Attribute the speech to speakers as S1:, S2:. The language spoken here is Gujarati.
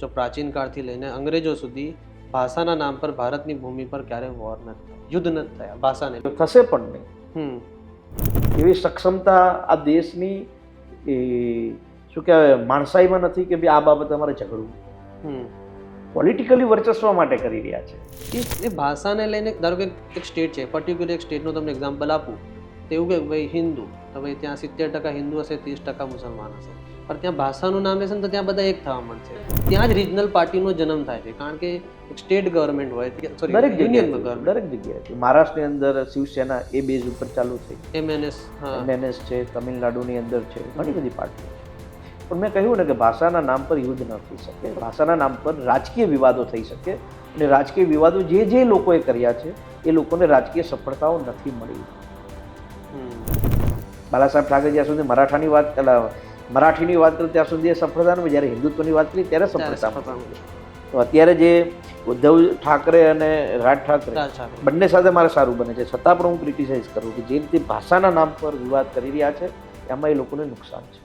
S1: જો પ્રાચીન કાળથી લઈને અંગ્રેજો સુધી ભાષાના નામ પર ભારતની ભૂમિ પર ક્યારેય વોર નથી થયા. યુદ્ધ નથી થયા ભાષાને.
S2: થશે પણ નહીં.
S1: હમ.
S2: એવી સક્ષમતા આ દેશની એ શું કહેવાય માણસાઈમાં નથી કે ભાઈ આ બાબતે અમારે ઝઘડવું. પોલિટિકલી વર્ચસ્વ માટે કરી રહ્યા છે.
S1: એ ભાષાને લઈને ધારો કે એક સ્ટેટ છે પર્ટિક્યુલર એક સ્ટેટનું તમને એક્ઝામ્પલ આપું. એવું કે ભાઈ હિન્દુ તો ભાઈ ત્યાં સિત્તેર ટકા હિન્દુ હશે ત્રીસ ટકા મુસલમાન હશે. પણ ત્યાં ભાષાનું નામ લેશે ને તો ત્યાં બધા એક થવા મળશે ત્યાં જ રિજનલ પાર્ટીનો જન્મ થાય છે. કારણ કે એક સ્ટેટ ગવર્મેન્ટ હોય સોરી
S2: દરેક
S1: યુનિયન
S2: જગ્યાએ
S1: ગવર્મેન્ટ
S2: દરેક જગ્યાએ મહારાષ્ટ્રની અંદર શિવસેના એ બેઝ ઉપર ચાલુ છે.
S1: એમએનએસ
S2: એમએનએસ છે તમિલનાડુની અંદર છે ઘણી બધી પાર્ટીઓ છે. પણ મેં કહ્યું ને કે ભાષાના નામ પર યુદ્ધ ન થઈ શકે. ભાષાના નામ પર રાજકીય વિવાદો થઈ શકે. અને રાજકીય વિવાદો જે જે લોકોએ કર્યા છે એ લોકોને રાજકીય સફળતાઓ નથી મળી. બાલાસાહેબ ઠાકરે જ્યાં સુધી મરાઠાની વાત મરાઠીની વાત કરી ત્યાં સુધી એ સફળતા જ્યારે હિન્દુત્વની વાત કરી ત્યારે સફળતા. તો અત્યારે જે ઉદ્ધવ ઠાકરે અને રાજ ઠાકરે
S1: રાજ ઠાકરે.
S2: બંને સાથે મારે સારું બને છે છતાં પણ હું ક્રિટિસાઇઝ કરું કે જે રીતે ભાષાના નામ પર વિવાદ કરી રહ્યા છે એમાં એ લોકોને નુકસાન છે